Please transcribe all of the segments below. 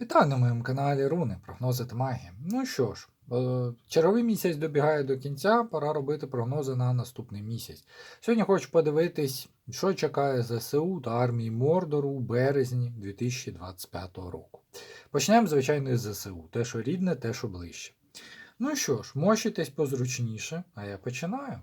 Вітаю на моєму каналі Руни, прогнози та магія. Ну що ж, е, черговий місяць добігає до кінця, пора робити прогнози на наступний місяць. Сьогодні хочу подивитись, що чекає ЗСУ та армії Мордору у березні 2025 року. Почнемо, звичайно, з ЗСУ. Те, що рідне, те, що ближче. Ну що ж, мощитесь позручніше, а я починаю.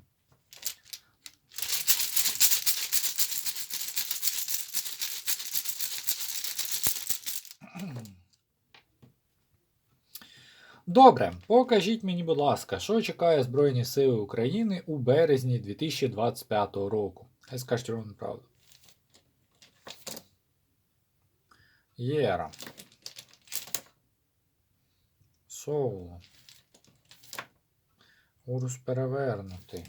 Добре, покажіть мені, будь ласка, що чекає Збройні Сили України у березні 2025 року. Хай скажуть ровно правду. Єра. Соло. Урус перевернутий.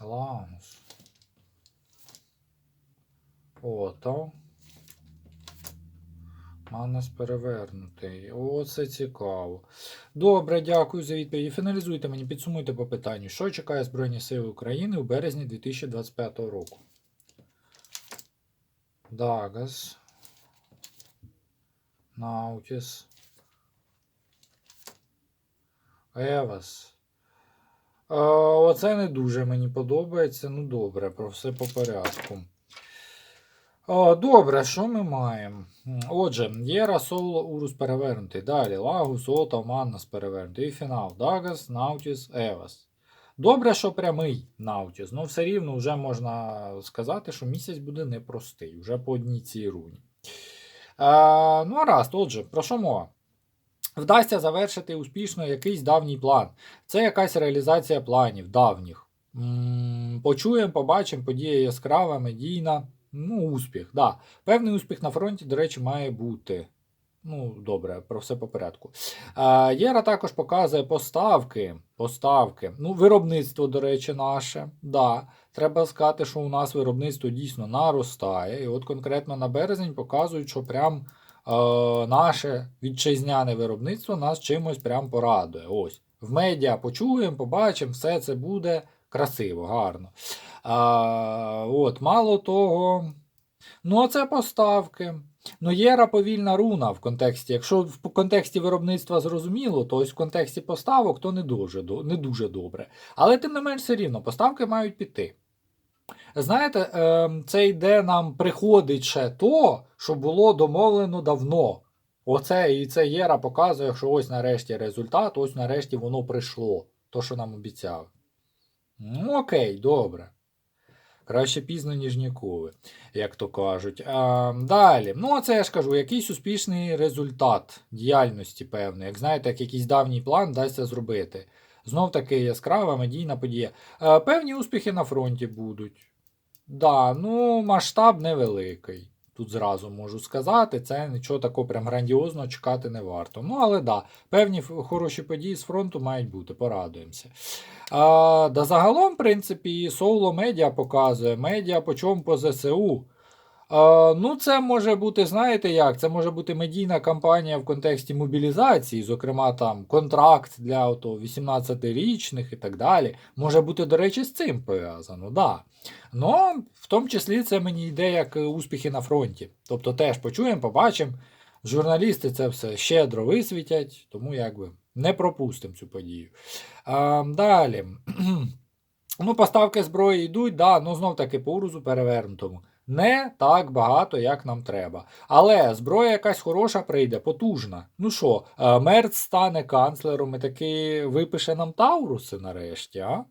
Лагус. Ото. Манас перевернутий. О, це цікаво. Добре, дякую за відповіді. Фіналізуйте мені, підсумуйте по питанню. Що чекає Збройні Сили України у березні 2025 року? Дагас. Наутіс. Евас. Оце не дуже мені подобається. Ну добре, про все по порядку. Добре, що ми маємо? Отже, Єра, Соло, Урус перевернутий. Далі Лагус, Ота, Маннас перевернутий. І фінал. Дагас, Наутіс, Евас. Добре, що прямий Наутіс. Ну, все рівно вже можна сказати, що місяць буде непростий, вже по одній цій руні. А, ну, раз, отже, про що мова? Вдасться завершити успішно якийсь давній план. Це якась реалізація планів давніх. М, Почуємо, побачимо, подія яскрава, медійна. Ну, успіх, да. Певний успіх на фронті, до речі, має бути. Ну, добре, про все по порядку. А, Єра також показує поставки. Поставки. Ну, виробництво, до речі, наше. Да. Треба сказати, що у нас виробництво дійсно наростає. І от конкретно на березень показують, що прям е, наше вітчизняне виробництво нас чимось прям порадує. Ось. В медіа почуємо, побачимо, все це буде красиво, гарно. А, от, Мало того, ну це поставки. Ну, Єра повільна руна в контексті. Якщо в контексті виробництва зрозуміло, то ось в контексті поставок то не дуже, не дуже добре. Але тим не менш все рівно, поставки мають піти. Знаєте, ем, це йде нам приходить ще то, що було домовлено давно. Оце і це Єра показує, що ось нарешті результат, ось нарешті воно прийшло. То, що нам обіцяли. Ну, окей, добре. Краще пізно, ніж ніколи, як то кажуть. А, далі. Ну, це я ж кажу, якийсь успішний результат діяльності, певний. Як знаєте, як якийсь давній план вдасться зробити. Знов таки яскрава медійна подія. А, певні успіхи на фронті будуть. Да, ну, масштаб невеликий. Тут зразу можу сказати, це нічого такого прям грандіозного чекати не варто. Ну, але да, певні хороші події з фронту мають бути, порадуємося. А, да загалом, в принципі, Соло медіа показує. Медіа по чому по ЗСУ. Ну, це може бути, знаєте як? Це може бути медійна кампанія в контексті мобілізації, зокрема, там контракт для ото 18-річних і так далі. Може бути, до речі, з цим пов'язано, да. Ну, в тому числі це мені йде як е, успіхи на фронті. Тобто теж почуємо, побачимо. Журналісти це все щедро висвітять, тому якби не пропустимо цю подію. А, далі. ну, поставки зброї йдуть, да, ну знов таки по урузу перевернутому. Не так багато, як нам треба. Але зброя якась хороша прийде, потужна. Ну що, е, Мерц стане канцлером і таки випише нам Тауруси нарешті, а?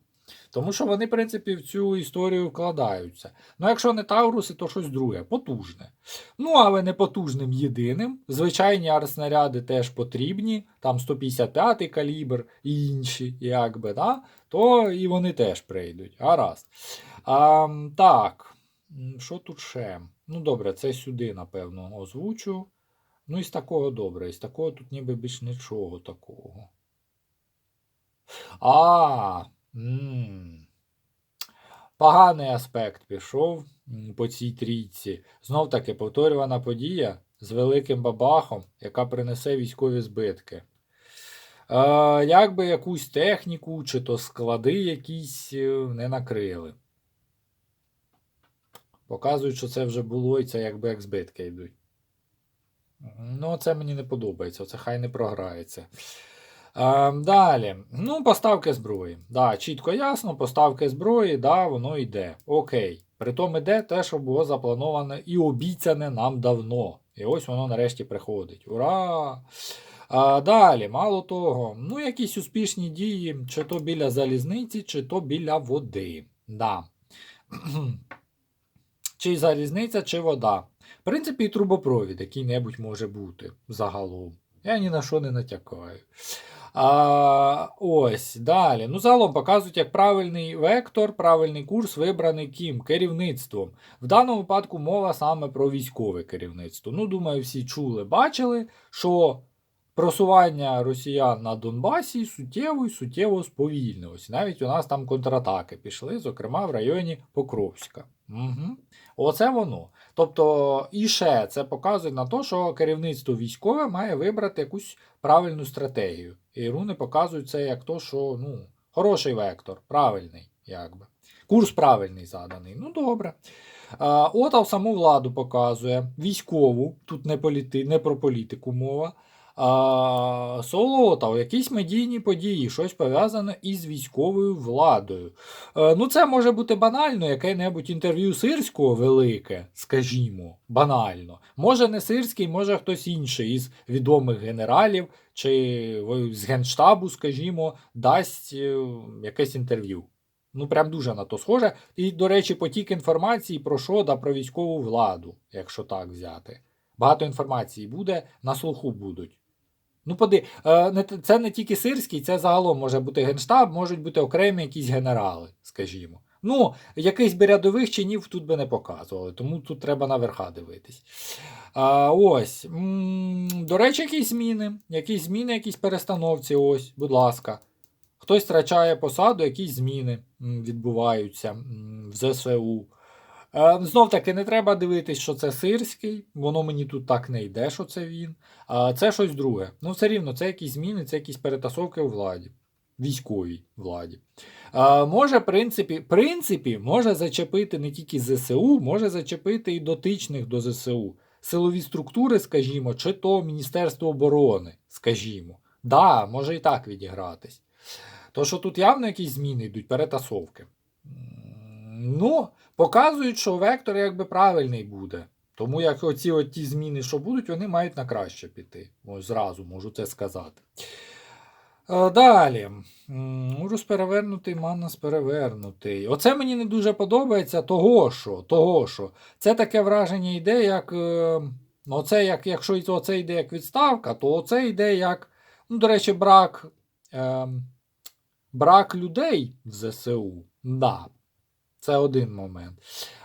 Тому що вони, в принципі, в цю історію вкладаються. Ну, якщо не Тауруси, то щось друге, потужне. Ну, але не потужним єдиним. Звичайні арснаряди теж потрібні, там 155 калібр і інші, якби, да? то і вони теж прийдуть. Гаразд. А, так, що тут ще? Ну, добре, це сюди, напевно, озвучу. Ну, із такого добре, із такого тут ніби більш нічого такого. А, м. Поганий аспект пішов по цій трійці. Знов таки повторювана подія з великим бабахом, яка принесе військові збитки. Е, як би якусь техніку чи то склади якісь е, не накрили. Показують, що це вже було, і це якби як збитки йдуть. Ну, це мені не подобається, це хай не програється. Е, далі. Ну, поставки зброї. Да, чітко ясно, поставки зброї, да, воно йде. Окей. Притом іде те, що було заплановане і обіцяне нам давно. І ось воно нарешті приходить. Ура! А, далі, мало того, ну, якісь успішні дії, чи то біля залізниці, чи то біля води. Да. Чи залізниця, чи вода. В принципі, і трубопровід який-небудь може бути загалом. Я ні на що не натякаю. А, ось, далі. Ну, загалом показують, як правильний вектор, правильний курс вибраний ким? Керівництвом. В даному випадку мова саме про військове керівництво. Ну, думаю, всі чули, бачили, що просування росіян на Донбасі суттєво і суттєво сповільнилось. Навіть у нас там контратаки пішли, зокрема в районі Покровська. Угу. Оце воно. Тобто, і ще це показує на те, що керівництво військове має вибрати якусь правильну стратегію. І руни показують це як то, що ну, хороший вектор, правильний, якби. Курс правильний заданий. Ну, добре. А, Отал саму владу показує, військову, тут не, політи, не про політику мова. А, Солотав, якісь медійні події, щось пов'язане із військовою владою. Е, ну, це може бути банально, яке-небудь інтерв'ю сирського велике, скажімо, банально. Може не сирський, може хтось інший із відомих генералів чи з генштабу, скажімо, дасть е, якесь інтерв'ю. Ну, прям дуже на то схоже. І, до речі, потік інформації про що, да про військову владу, якщо так взяти. Багато інформації буде, на слуху будуть. Ну, поди, е, це не тільки сирський, це загалом може бути генштаб, можуть бути окремі якісь генерали, скажімо. Ну, якихось би рядових чинів тут би не показували, тому тут треба на верха дивитись. А, ось. До речі, якісь зміни. Якісь зміни, якісь перестановці, ось, будь ласка. Хтось втрачає посаду, якісь зміни відбуваються в ЗСУ. Е, Знов таки, не треба дивитись, що це сирський, воно мені тут так не йде, що це він. А це щось друге. Ну, все рівно, це якісь зміни, це якісь перетасовки у владі, військовій владі. А, може, в принципі, принципі, може зачепити не тільки ЗСУ, може зачепити і дотичних до ЗСУ. Силові структури, скажімо, чи то Міністерство оборони, скажімо. Да, може і так відігратись. То, що тут явно якісь зміни йдуть, перетасовки. Ну, показують, що вектор якби правильний буде. Тому як оці от ті зміни, що будуть, вони мають на краще піти. Ось зразу можу це сказати. Е, Далі. М, Урус перевернутий, Маннас перевернутий. Оце мені не дуже подобається, того що, того що. Це таке враження йде, як. е, Оце, як якщо оце йде як відставка, то оце йде як. Ну, до речі, брак, е, брак людей в ЗСУ. Да. Це один момент.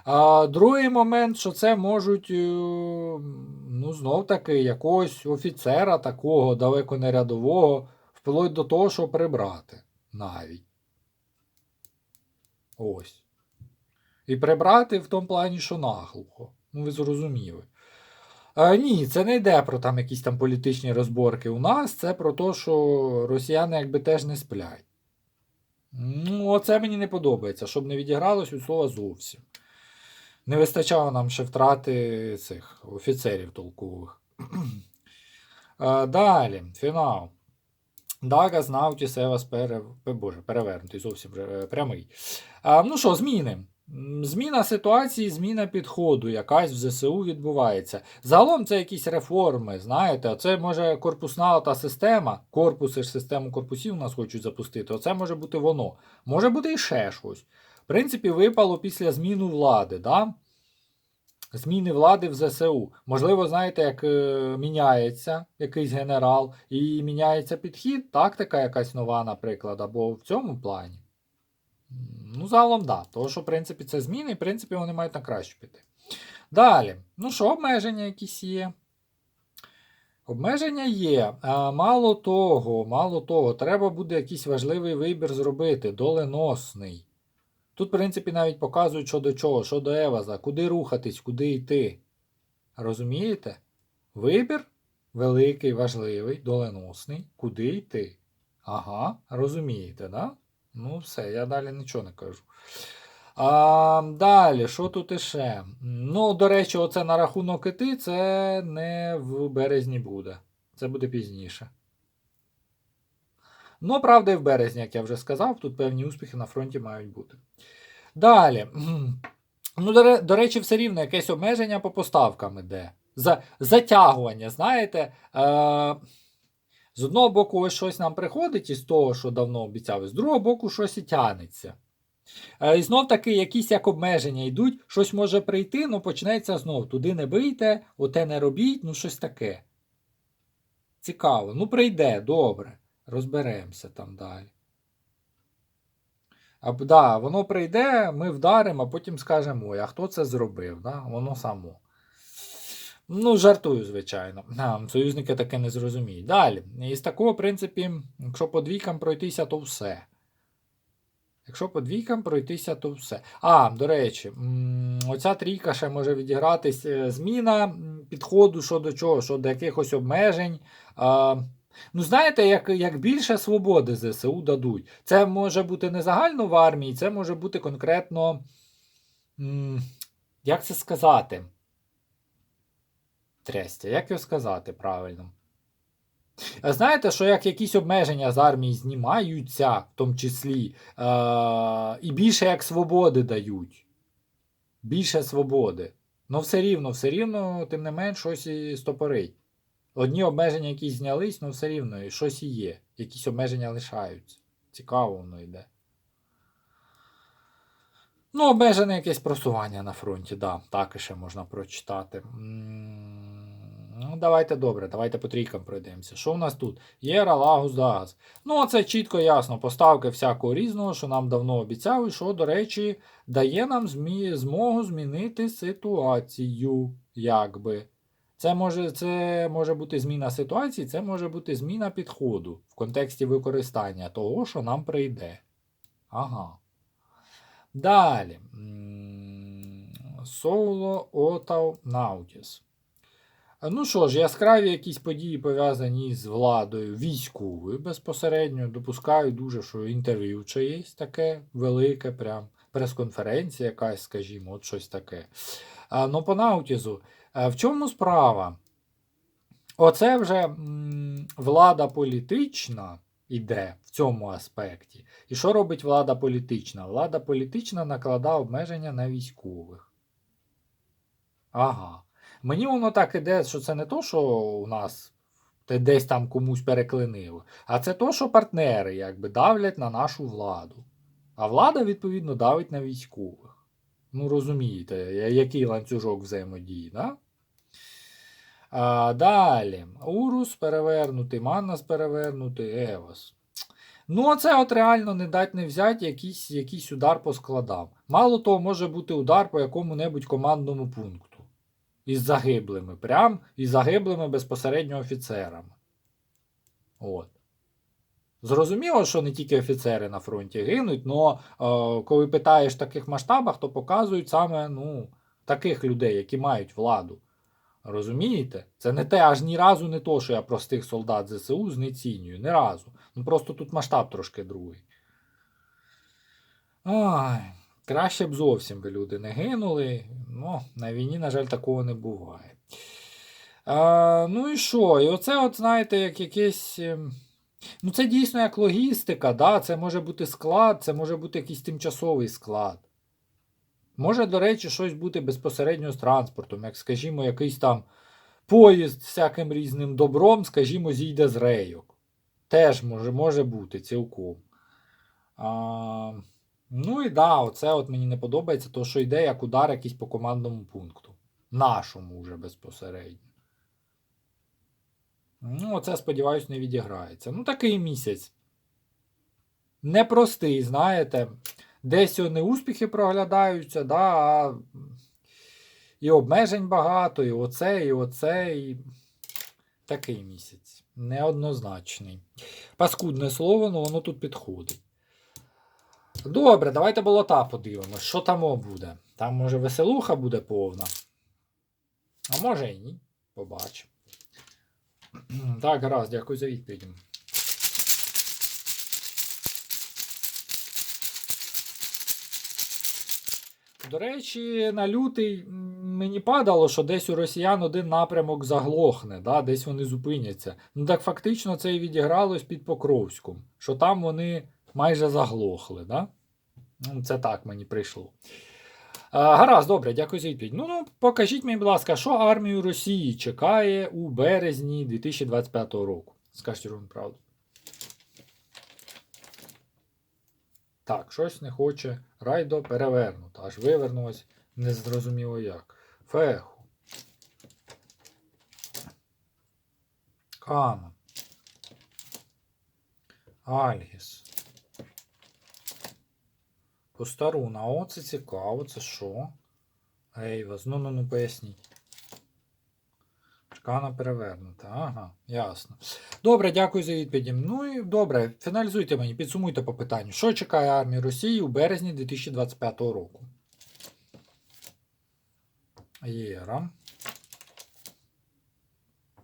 А другий момент, що це можуть, е, ну, знов таки, якогось офіцера такого далеко не рядового, вплоть до того, що прибрати навіть. Ось. І прибрати в тому плані, що наглухо. Ну, ви зрозуміли. А, ні, це не йде про там якісь там політичні розборки у нас, це про те, що росіяни якби теж не сплять. Ну, оце мені не подобається, щоб не відігралось від слова зовсім. Не вистачало нам ще втрати цих офіцерів толкових. Далі, фінал. Дага знав ті Севас пере... Боже, перевернутий, зовсім е, прямий. А, ну що, зміни. Зміна ситуації, зміна підходу, якась в ЗСУ відбувається. Загалом це якісь реформи, знаєте, це може корпусна та система, корпуси ж систему корпусів у нас хочуть запустити. Оце може бути воно. Може бути і ще щось. В принципі, випало після зміни влади, да? Зміни влади в ЗСУ. Можливо, знаєте, як е, міняється якийсь генерал і міняється підхід, тактика якась нова, наприклад, або в цьому плані. Ну, загалом, да. Тому що, в принципі, це зміни, і в принципі, вони мають на краще піти. Далі. Ну що, обмеження якісь є? Обмеження є. А, мало того, мало того, треба буде якийсь важливий вибір зробити, доленосний. Тут, в принципі, навіть показують, що до чого, що до Еваза, куди рухатись, куди йти. Розумієте? Вибір великий, важливий, доленосний, куди йти. Ага, розумієте, да? Ну, все, я далі нічого не кажу. А, далі, що тут іще? Ну, до речі, оце на рахунок іти, це не в березні буде. Це буде пізніше. Ну, правда, і в березні, як я вже сказав, тут певні успіхи на фронті мають бути. Далі. Ну, до, речі, все рівно якесь обмеження по поставкам іде. За, затягування, знаєте. Е, з одного боку, ось щось нам приходить із того, що давно обіцяли, з другого боку, щось і тянеться. Е, І знов таки якісь як обмеження йдуть, щось може прийти, ну почнеться знов. Туди не бийте, оте не робіть, ну щось таке. Цікаво. Ну, прийде, добре. Розберемося там далі. А, да, воно прийде, ми вдаримо, а потім скажемо, а хто це зробив? Да? Воно само. Ну, жартую, звичайно. Союзники таке не зрозуміють. Далі. І з такого, в принципі, якщо по двійкам пройтися, то все. Якщо по двійкам пройтися, то все. А, до речі, оця трійка ще може відігратись е, зміна підходу щодо чого, щодо якихось обмежень. Ну, знаєте, як, як більше свободи ЗСУ дадуть. Це може бути не загально в армії, це може бути конкретно. Як це сказати? Трестя, як його сказати правильно? Знаєте, що як якісь обмеження з армії знімаються, в тому числі, е- і більше як свободи дають. Більше свободи. Ну, все рівно, все рівно, тим не менш, щось і стопорить. Одні обмеження якісь знялись, ну все рівно, і щось і є. Якісь обмеження лишаються. Цікаво воно йде. Ну, обмежене якесь просування на фронті, да, так ще можна прочитати. Ну, давайте добре, давайте по трійкам пройдемося. Що у нас тут? Єра, Лагус, Дагас. Ну, це чітко ясно. Поставки всякого різного, що нам давно обіцяли, що, до речі, дає нам змі... змогу змінити ситуацію. Якби. Це може, це може бути зміна ситуації, це може бути зміна підходу в контексті використання того, що нам прийде. Ага. Далі. Соло Отав Наутіс. Ну що ж, яскраві якісь події пов'язані з владою військовою безпосередньо. Допускаю дуже, що інтерв'ю чи є таке велике, прям прес-конференція якась, скажімо, от щось таке. А, ну, по Наутізу. В чому справа? Оце вже м, влада політична іде в цьому аспекті. І що робить влада політична? Влада політична накладає обмеження на військових. Ага. Мені воно так іде, що це не то, що у нас те десь там комусь переклинило, а це то, що партнери якби давлять на нашу владу. А влада, відповідно, давить на військових. Ну, розумієте, який ланцюжок взаємодії, да? А, далі. Урус перевернутий, Маннас перевернутий, Евос. Ну, оце от реально не дать не взяти якийсь, якийсь удар по складам. Мало того, може бути удар по якому-небудь командному пункту. Із загиблими. Прям із загиблими безпосередньо офіцерами. От. Зрозуміло, що не тільки офіцери на фронті гинуть, але коли питаєш в таких масштабах, то показують саме ну, таких людей, які мають владу. Розумієте? Це не те, аж ні разу не то, що я простих солдат ЗСУ знецінюю. Ні разу. Ну просто тут масштаб трошки другий. Ай, краще б зовсім би люди не гинули. Ну, на війні, на жаль, такого не буває. А, ну і що? І оце, от, знаєте, як якесь. ем, Ну, це дійсно як логістика, да? це може бути склад, це може бути якийсь тимчасовий склад. Може, до речі, щось бути безпосередньо з транспортом, як, скажімо, якийсь там поїзд з всяким різним добром, скажімо, зійде з рейок. Теж може, може бути цілком. А, ну і да, оце от мені не подобається, то що йде як удар якийсь по командному пункту. Нашому вже безпосередньо. Ну, оце, сподіваюсь, не відіграється. Ну, такий місяць. Непростий, знаєте. Десь не успіхи проглядаються, да, а і обмежень багато, і оце, і оце, і такий місяць. Неоднозначний. Паскудне слово, але воно тут підходить. Добре, давайте болота подивимось. Що там буде? Там, може, веселуха буде повна. А може і ні. Побачимо. Так, гаразд, дякую за відповідь. До речі, на лютий мені падало, що десь у росіян один напрямок заглохне, да? десь вони зупиняться. Ну так фактично це і відігралось під Покровськом, що там вони майже заглохли. Да? Ну, Це так мені прийшло. А, гаразд, добре, дякую за відповідь. Ну, ну, покажіть мені, будь ласка, що армію Росії чекає у березні 2025 року. Скажіть ровно правду. Так, щось не хоче. Райдо перевернуто. Аж вивернулось незрозуміло як. Феху. Канон. Альгіс. Постаруна. О, це цікаво. Це що? Ейвас. Ну, ну, ну, поясніть. Шкана перевернута. Ага, ясно. Добре, дякую за відповіді. Ну і добре, фіналізуйте мені, підсумуйте по питанню. Що чекає армію Росії у березні 2025 року? Єра.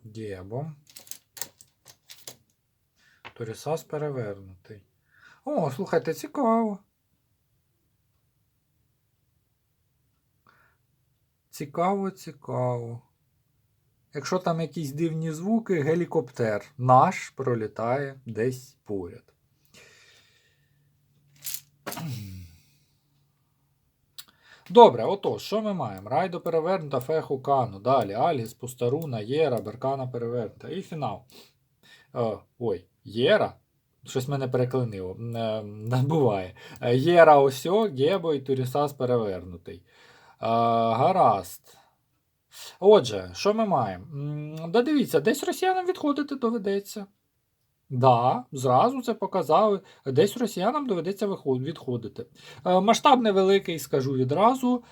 Дєбо. Торісас перевернутий. О, слухайте, цікаво. Цікаво, цікаво. Якщо там якісь дивні звуки, гелікоптер наш пролітає десь поряд. Добре, отож, що ми маємо? Райдо перевернута, феху кану. Далі Альгіс, Пустаруна, Єра, Беркана перевернута. І фінал. Е, ой, Єра. Щось мене переклинило. Е, не буває. Е, Єра осьо, Гебо і Турісас перевернутий. Гаразд. Отже, що ми маємо? Да дивіться, десь росіянам відходити доведеться. Да, зразу це показали. Десь росіянам доведеться відходити. Е, масштаб невеликий, скажу відразу.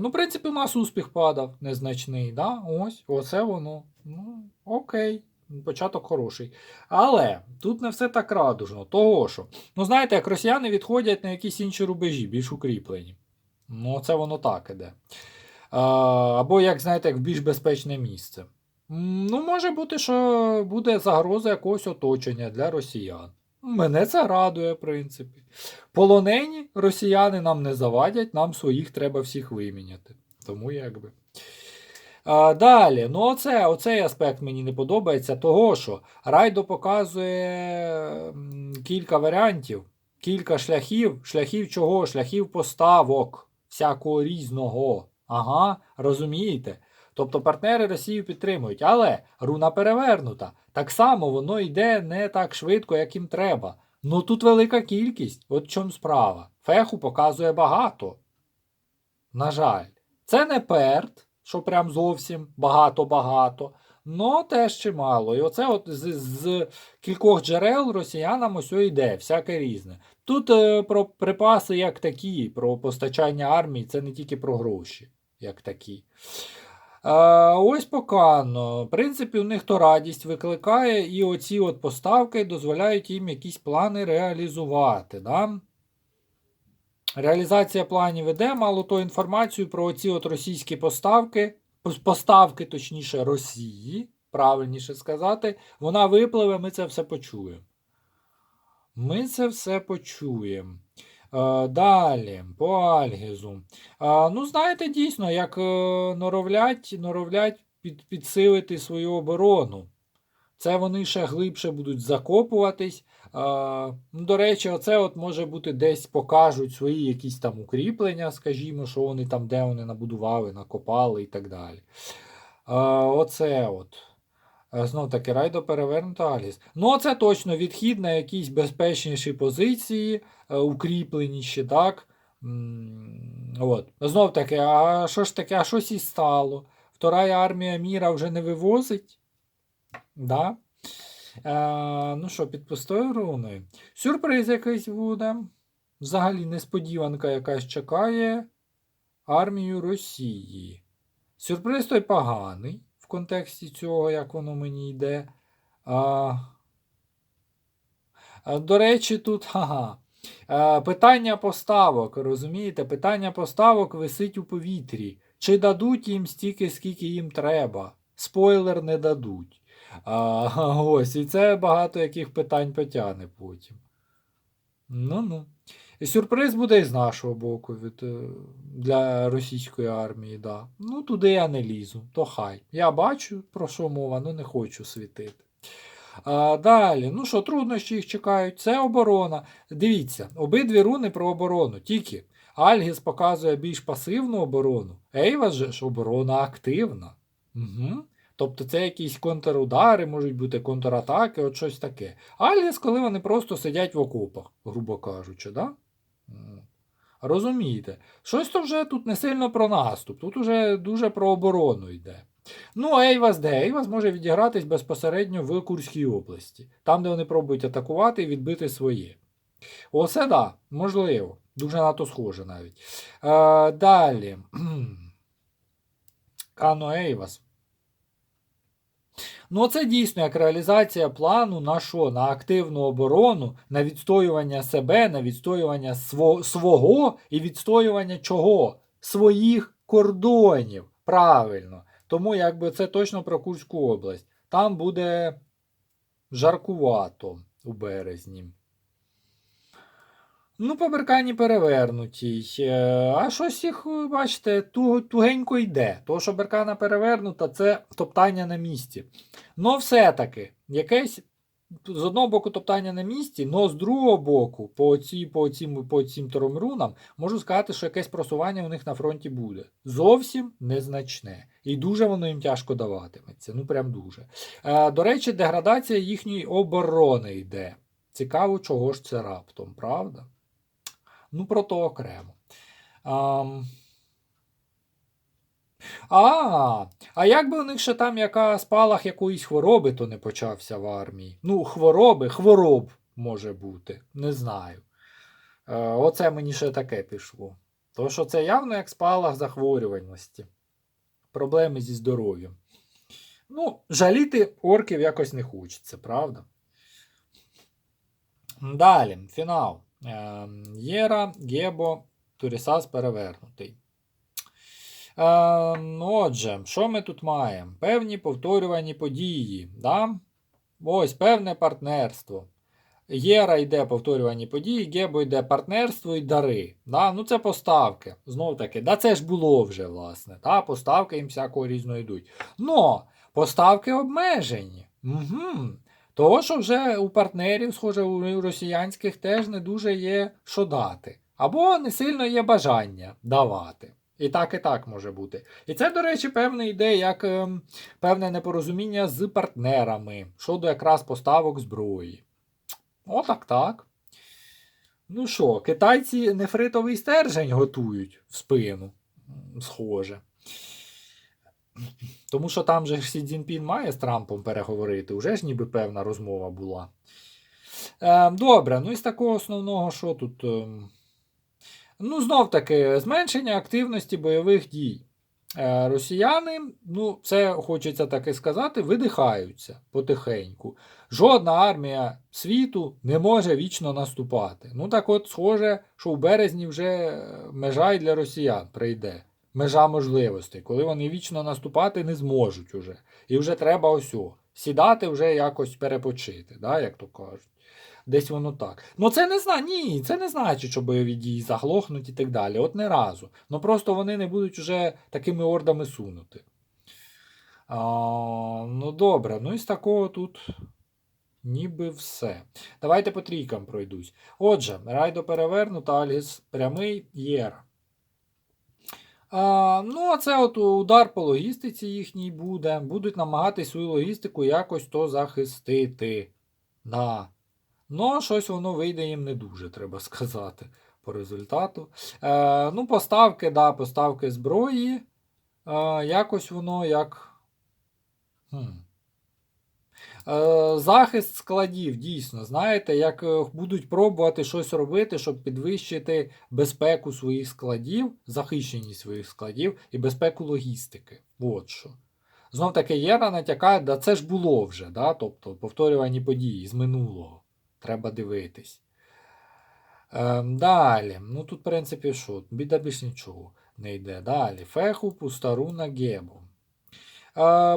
Ну, в принципі, у нас успіх падав незначний. Да? Ось, оце воно. Ну, окей. Початок хороший. Але тут не все так радужно. Того що, ну знаєте, як росіяни відходять на якісь інші рубежі, більш укріплені. Ну, це воно так іде. Або, як знаєте, як в більш безпечне місце. Ну, може бути, що буде загроза якогось оточення для росіян. Мене це радує, в принципі. Полонені росіяни нам не завадять, нам своїх треба всіх виміняти. Тому якби. А, далі, ну оце, оцей аспект мені не подобається, того що Райдо показує кілька варіантів, кілька шляхів. Шляхів чого? Шляхів поставок всякого різного. Ага, розумієте? Тобто партнери Росію підтримують, але руна перевернута. Так само воно йде не так швидко, як їм треба. Ну тут велика кількість, от в чому справа. Феху показує багато. На жаль, це не перт, що прям зовсім багато-багато, но теж чимало. І оце от з, з кількох джерел росіянам ось йде, всяке різне. Тут е, про припаси як такі, про постачання армії, це не тільки про гроші, як такі. Е, ось покано. В принципі, у них то радість викликає, і оці от поставки дозволяють їм якісь плани реалізувати. Да? Реалізація планів іде, мало то інформацію про оці от російські поставки, пос- поставки, точніше, Росії, правильніше сказати, вона випливе, ми це все почуємо. Ми це все почуємо. Е, далі, по Альгізу. Ну, знаєте, дійсно, як е, норовлять, норовлять під, підсилити свою оборону. Це вони ще глибше будуть закопуватись. А, ну, до речі, оце от може бути десь покажуть свої якісь там укріплення, скажімо, що вони там, де вони набудували, накопали і так далі. А, оце от. Знов таки райдо перевернуто Аліс. Ну, оце точно відхід на якісь безпечніші позиції, е, укріпленіші, так? От. Знов таки, а що ж таке, а щось і стало? Вторая армія міра вже не вивозить? Да? Е, ну що, під пустою руною. Сюрприз якийсь буде. Взагалі несподіванка якась чекає армію Росії. Сюрприз той поганий в контексті цього, як воно мені йде. А, до речі, тут ага. А, питання поставок, розумієте? Питання поставок висить у повітрі. Чи дадуть їм стільки, скільки їм треба? Спойлер не дадуть. А, ось, і це багато яких питань потягне потім. Ну-ну. І сюрприз буде і з нашого боку від, е, для російської армії. Да. Ну, туди я не лізу, то хай. Я бачу, про що мова, але не хочу світити. А, далі, ну що, труднощі їх чекають, це оборона. Дивіться, обидві руни про оборону. Тільки Альгіс показує більш пасивну оборону, Ейвас же ж оборона активна. Угу. Тобто це якісь контрудари, можуть бути контратаки, от щось таке. Альгіс, коли вони просто сидять в окопах, грубо кажучи, да? Розумієте, щось то вже тут не сильно про наступ, тут вже дуже про оборону йде. Ну, Ейвас де? Ейвас може відігратись безпосередньо в Курській області, там, де вони пробують атакувати і відбити своє. Оце да, можливо. Дуже на то схоже навіть. Е, далі. Кано Ейвас. Ну, це дійсно як реалізація плану на що? На активну оборону, на відстоювання себе, на відстоювання сво- свого і відстоювання чого? Своїх кордонів. Правильно. Тому якби це точно про Курську область. Там буде жаркувато у березні. Ну, по Беркані перевернутій. Е, А щось їх, е, бачите, ту- тугенько йде. То, що Беркана перевернута, це топтання на місці. Ну, все-таки, якесь з одного боку топтання на місці, але з другого боку, по ці, по цим, по цим трьом рунам, можу сказати, що якесь просування у них на фронті буде. Зовсім незначне. І дуже воно їм тяжко даватиметься. Ну, прям дуже. Е, до речі, деградація їхньої оборони йде. Цікаво, чого ж це раптом, правда? Ну, про то окремо. Ам... А, а як би у них ще там яка спалах якоїсь хвороби, то не почався в армії. Ну, хвороби, хвороб може бути. Не знаю. Е, оце мені ще таке пішло. То що це явно як спалах захворюваності. Проблеми зі здоров'ям. Ну, жаліти орків якось не хочеться, правда? Далі, фінал. Е, Єра, Гебо, Турісас перевернутий. Е, ну, отже, що ми тут маємо? Певні повторювані події. Да? Ось певне партнерство. Єра йде повторювані події, Гебо йде партнерство і дари. Да? Ну, це поставки. Знов таки, да це ж було вже, власне. Да? Поставки їм всякого різного йдуть. Но поставки обмежені. Угу. Того, що вже у партнерів, схоже, у росіянських теж не дуже є що дати. Або не сильно є бажання давати. І так, і так може бути. І це, до речі, певне йде як ем, певне непорозуміння з партнерами щодо якраз поставок зброї. Отак так. Ну що, китайці нефритовий стержень готують в спину. Схоже. Тому що там же Сі Цзіньпін має з Трампом переговорити, вже ж ніби певна розмова була. Е, добре, ну і з такого основного, що тут. ем, Ну, знов таки, зменшення активності бойових дій. Е, Росіяни, ну, це хочеться так і сказати, видихаються потихеньку. Жодна армія світу не може вічно наступати. Ну так от, схоже, що в березні вже е, межа й для росіян прийде. Межа можливостей, коли вони вічно наступати не зможуть уже. І вже треба ось о, сідати вже якось перепочити, да, як то кажуть. Десь воно так. Ну це не зна... ні, це не значить, що бойові дії заглохнуть і так далі. От не разу. Ну просто вони не будуть уже такими ордами сунути. А, ну добре, ну і з такого тут ніби все. Давайте по трійкам пройдусь. Отже, Райдо перевернута, Альгіс прямий, Єра. А, ну, а це от удар по логістиці їхній буде. Будуть намагатись свою логістику якось то захистити. Да. Ну, щось воно вийде їм не дуже, треба сказати, по результату. Е, ну, поставки, да, поставки зброї. Е, якось воно як. Хм. Е, захист складів, дійсно, знаєте, як е, будуть пробувати щось робити, щоб підвищити безпеку своїх складів, захищеність своїх складів і безпеку логістики. От що. Знов таки Єра натякає, да це ж було вже, да? тобто повторювані події з минулого. Треба дивитись. Ем, далі. Ну тут, в принципі, що? Біда більш нічого не йде. Далі. Феху, пустаруна, гебу.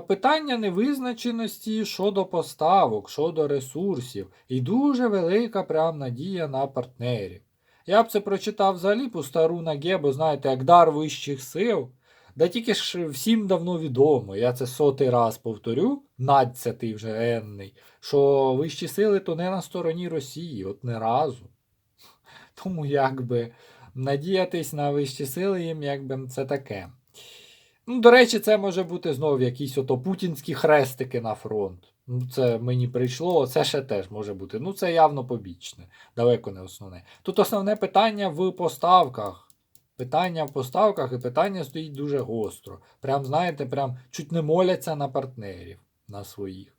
Питання невизначеності щодо поставок, щодо ресурсів. І дуже велика прям надія на партнерів. Я б це прочитав взагалі по стару наге, бо знаєте, як дар вищих сил. Да тільки ж всім давно відомо, я це сотий раз повторю, надцятий вже енний, що вищі сили то не на стороні Росії, от не разу. Тому якби надіятись на вищі сили їм якби це таке. Ну, до речі, це може бути знову якісь ото путінські хрестики на фронт. Ну, це мені прийшло, це ще теж може бути. Ну, це явно побічне, далеко не основне. Тут основне питання в поставках. Питання в поставках і питання стоїть дуже гостро. Прям, знаєте, прям чуть не моляться на партнерів на своїх.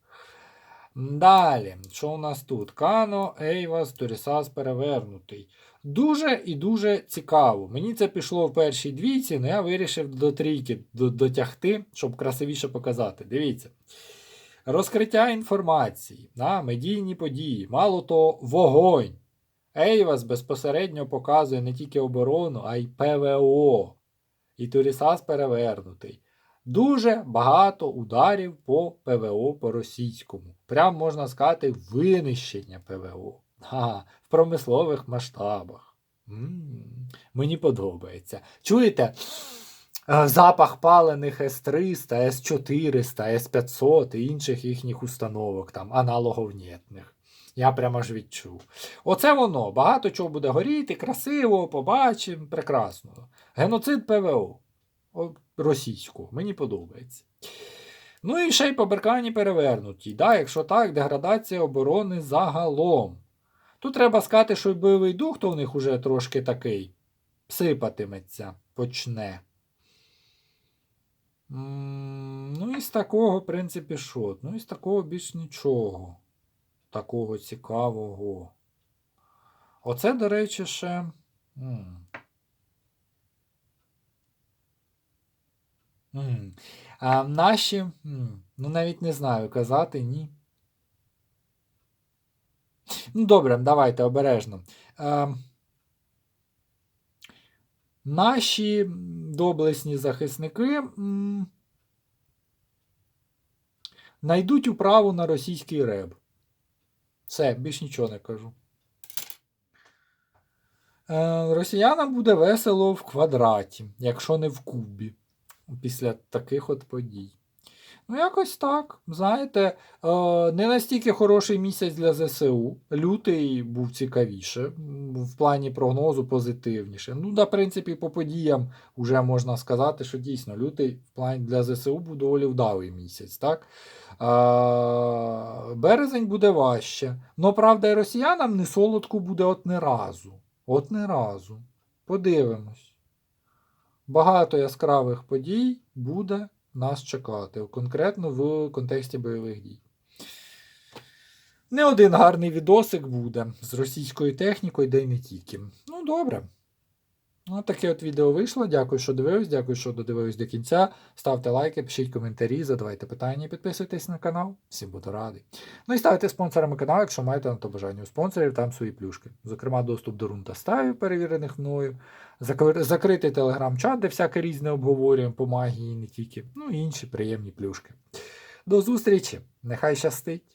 Далі, що у нас тут? Кано, Ейвас, Торісас перевернутий. Дуже і дуже цікаво. Мені це пішло в першій двійці, але я вирішив до трійки дотягти, щоб красивіше показати. Дивіться. Розкриття інформації на медійні події. Мало того, вогонь. Ейвас безпосередньо показує не тільки оборону, а й ПВО. І Турісас перевернутий. Дуже багато ударів по ПВО по російському. Прям можна сказати, винищення ПВО. Ага, в промислових масштабах. м мені подобається. Чуєте? Е, Запах палених С-300, С-400, С-500 і інших їхніх установок, там, аналоговнітних. Я прямо ж відчув. Оце воно. Багато чого буде горіти, красиво, побачимо, прекрасно. Геноцид ПВО. Російського. Мені подобається. Ну і ще й по Беркані перевернуті. Да, якщо так, деградація оборони загалом. Тут треба сказати, що бойовий дух, то в них уже трошки такий сипатиметься, почне. Ну, і з такого, в принципі, що? Ну, і з такого більш нічого. Такого цікавого. Оце, до речі, ще. наші, ну навіть не знаю, казати ні. Ну, добре, давайте обережно. Е, наші доблесні захисники м, знайдуть управу на російський реб. Все, більш нічого не кажу. Е, росіянам буде весело в квадраті, якщо не в кубі, після таких от подій. Ну, якось так. Знаєте, е, не настільки хороший місяць для ЗСУ. Лютий був цікавіше, в плані прогнозу позитивніше. Ну, в принципі, по подіям вже можна сказати, що дійсно лютий в плані для ЗСУ був доволі вдалий місяць. так? Березень буде важче. Ну, правда, і росіянам не солодко буде от не разу. От не разу. Подивимось. Багато яскравих подій буде нас чекати, конкретно в контексті бойових дій. Не один гарний відосик буде з російською технікою, де й не тільки. Ну, добре. Ну, таке от відео вийшло. Дякую, що дивились, дякую, що додивились до кінця. Ставте лайки, пишіть коментарі, задавайте питання, підписуйтесь на канал. Всім буду радий. Ну і ставте спонсорами каналу, якщо маєте на то бажання у спонсорів, там свої плюшки. Зокрема, доступ до рун та ставів, перевірених мною. Закритий телеграм-чат, де всяке різне обговорюємо по магії, не тільки. Ну і інші приємні плюшки. До зустрічі! Нехай щастить!